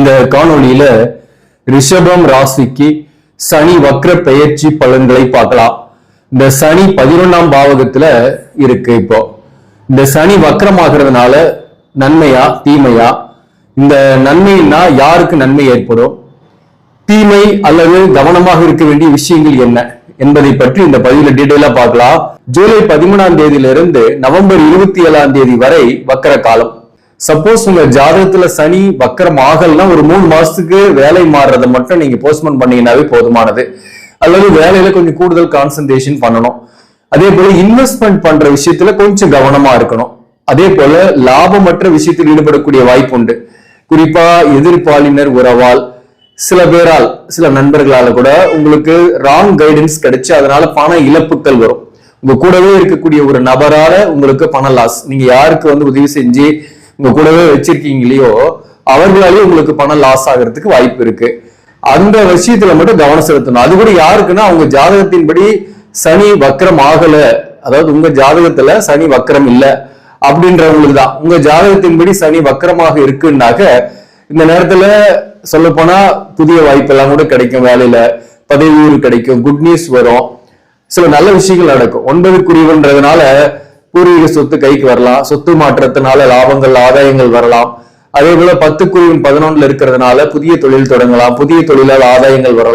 இந்த காணொளியில ரிஷபம் ராசிக்கு சனி வக்ர பெயர்ச்சி பலன்களை பார்க்கலாம். இந்த சனி பதினொன்னாம் பாவகத்துல இருக்கு இப்போ. இந்த சனி வக்ரமாகிறதுனால நன்மையா தீமையா? இந்த நன்மைன்னா யாருக்கு நன்மை ஏற்படும்? தீமை அல்லது கவனமாக இருக்க வேண்டிய விஷயங்கள் என்ன என்பதை பற்றி இந்த பதிவுல டீட்டெயிலா பார்க்கலாம். ஜூலை பதிமூணாம் தேதியிலிருந்து நவம்பர் இருபத்தி ஏழாம் தேதி வரை வக்கர காலம். சப்போஸ் உங்க ஜாதகத்துல சனி வக்கரம் ஆகலன்னா ஒரு மூணு மாசத்துக்கு வேலை மாறுறதை மட்டும் நீங்க போஸ்ட்போன் பண்ணீங்கன்னாவே போதுமானது. அல்லது வேலையில கொஞ்சம் கூடுதல் கான்சன்ட்ரேஷன் பண்ணணும். அதே போல இன்வெஸ்ட்மெண்ட் பண்ற விஷயத்துல கொஞ்சம் கவனமா இருக்கணும். அதே போல லாபமற்ற விஷயத்தில் ஈடுபடக்கூடிய வாய்ப்பு உண்டு. குறிப்பா எதிர்பாலினர் உறவால் சில பேரால் சில நண்பர்களால கூட உங்களுக்கு ராங் கைடன்ஸ் கிடைச்சு அதனால பண இழப்புகள் வரும். உங்க கூடவே இருக்கக்கூடிய ஒரு நபரால உங்களுக்கு பண லாஸ் நீங்க யாருக்கு வந்து உதவி செஞ்சு உங்க கூடவே வச்சிருக்கீங்களையோ அவர்களாலேயே உங்களுக்கு பணம் லாஸ் ஆகிறதுக்கு வாய்ப்பு இருக்கு. அந்த விஷயத்துல மட்டும் கவனம் செலுத்தணும். அது கூட யாருக்குன்னா அவங்க ஜாதகத்தின்படி சனி வக்கரம் ஆகல. அதாவது உங்க ஜாதகத்துல சனி வக்கரம் இல்ல அப்படின்றவங்களுக்கு தான். உங்க ஜாதகத்தின்படி சனி வக்கரமாக இருக்குன்னாக்க இந்த நேரத்துல சொல்ல போனா புதிய வாய்ப்பெல்லாம் கூட கிடைக்கும் வேலையில. பதவி ஊர் கிடைக்கும். குட் நியூஸ் வரும். சில நல்ல விஷயங்கள் நடக்கும். ஒன்பது குறிவுன்றதுனால பூர்வீக சொத்து கைக்கு வரலாம். சொத்து மாற்றத்தினால லாபங்கள் ஆதாயங்கள் வரலாம். அதே போல பத்துக்குரியவன் பதினொன்னுல இருக்கிறதுனால புதிய தொழில் தொடங்கலாம். புதிய தொழிலால் ஆதாயங்கள் வரலாம்.